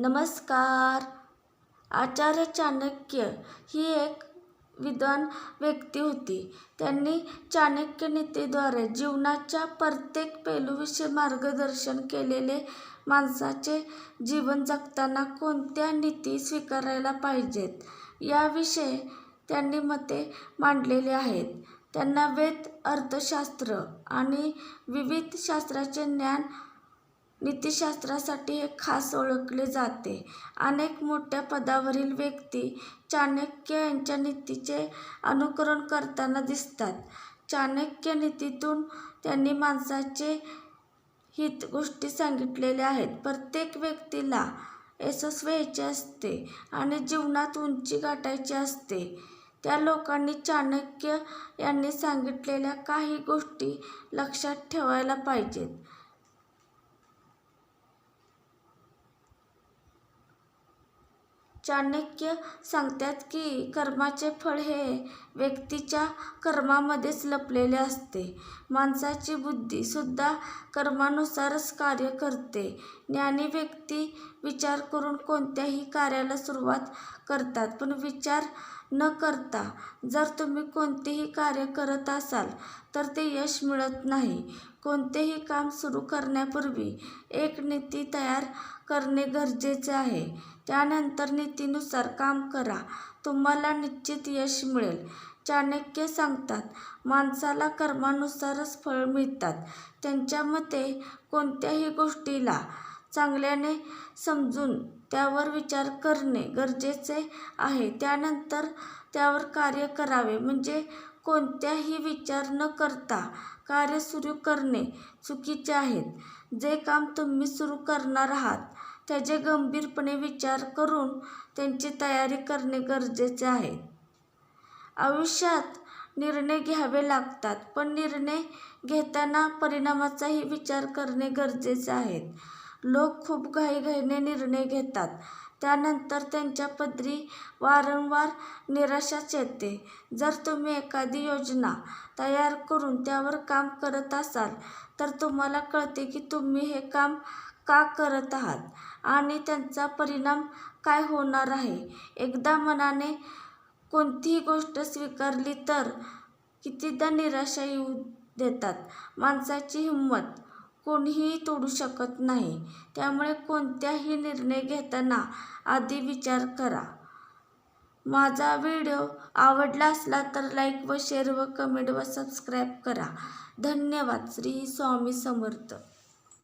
नमस्कार. आचार्य चाणक्य ही एक विद्वान व्यक्ती होती. त्यांनी चाणक्य नीतीद्वारे जीवनाच्या प्रत्येक पैलूविषयी मार्गदर्शन केलेले माणसाचे जीवन जगताना कोणत्या नीती स्वीकारायला पाहिजेत याविषयी त्यांनी मते मांडलेली आहेत. त्यांना वेद अर्थशास्त्र आणि विविध शास्त्राचे ज्ञान नीतिशास्त्रासाठी हे खास ओळखले जाते. अनेक मोठ्या पदावरील व्यक्ती चाणक्य यांच्या नीतीचे अनुकरण करताना दिसतात. चाणक्य नीतीतून त्यांनी माणसाचे हित गोष्टी सांगितलेल्या आहेत. प्रत्येक व्यक्तीला यशस्वी व्हायचे असते आणि जीवनात उंची गाठायची असते. त्या लोकांनी चाणक्य यांनी सांगितलेल्या काही गोष्टी लक्षात ठेवायला पाहिजेत. चाणक्य सांगतात की कर्माचे फळ हे व्यक्तीच्या कर्मामध्येच लपलेले असते. माणसाची बुद्धीसुद्धा कर्मानुसारच कार्य करते. ज्ञानी व्यक्ती विचार करून कोणत्याही कार्याला सुरुवात करतात पण विचार न करता जर तुम्ही कोणतेही कार्य करत असाल तर ते यश मिळत नाही. कोणतेही काम सुरू करण्यापूर्वी एक नीती तयार करणे गरजेचे आहे. त्यानंतर नीतीनुसार काम करा. तुम्हाला निश्चित यश मिळेल. चाणक्य सांगतात माणसाला कर्मानुसारच फळ मिळतात. त्यांच्या मते कोणत्याही गोष्टीला चांगल्याने समजून त्यावर विचार करणे गरजेचे आहे. त्यानंतर त्यावर कार्य करावे. म्हणजे कोणत्याही विचार न करता कार्य सुरू करणे चुकीचे आहेत जे काम तुम्ही सुरू करणार आहात त्याचे गंभीरपणे विचार करून त्यांची तयारी करणे गरजेचे आहे. आयुष्यात निर्णय घ्यावे लागतात पण निर्णय घेताना परिणामाचाही विचार करणे गरजेचे आहे. लोक खूप घाईघाईने निर्णय घेतात. त्यानंतर त्यांच्या पदरी वारंवार निराशाच येते. जर तुम्ही एखादी योजना तयार करून त्यावर काम करत असाल तर तुम्हाला कळते की तुम्ही हे काम का करत आहात आणि त्यांचा परिणाम काय होणार आहे. एकदा मनाने कोणतीही गोष्ट स्वीकारली तर कितीदा निराशा येऊ देतात. माणसाची हिंमत कोणीही तोडू शकत नाही. त्यामुळे कोणत्याही निर्णय घेताना आधी विचार करा. माझा व्हिडिओ आवडला असला तर लाईक व शेअर व कमेंट व सबस्क्राईब करा. धन्यवाद. श्री स्वामी समर्थ.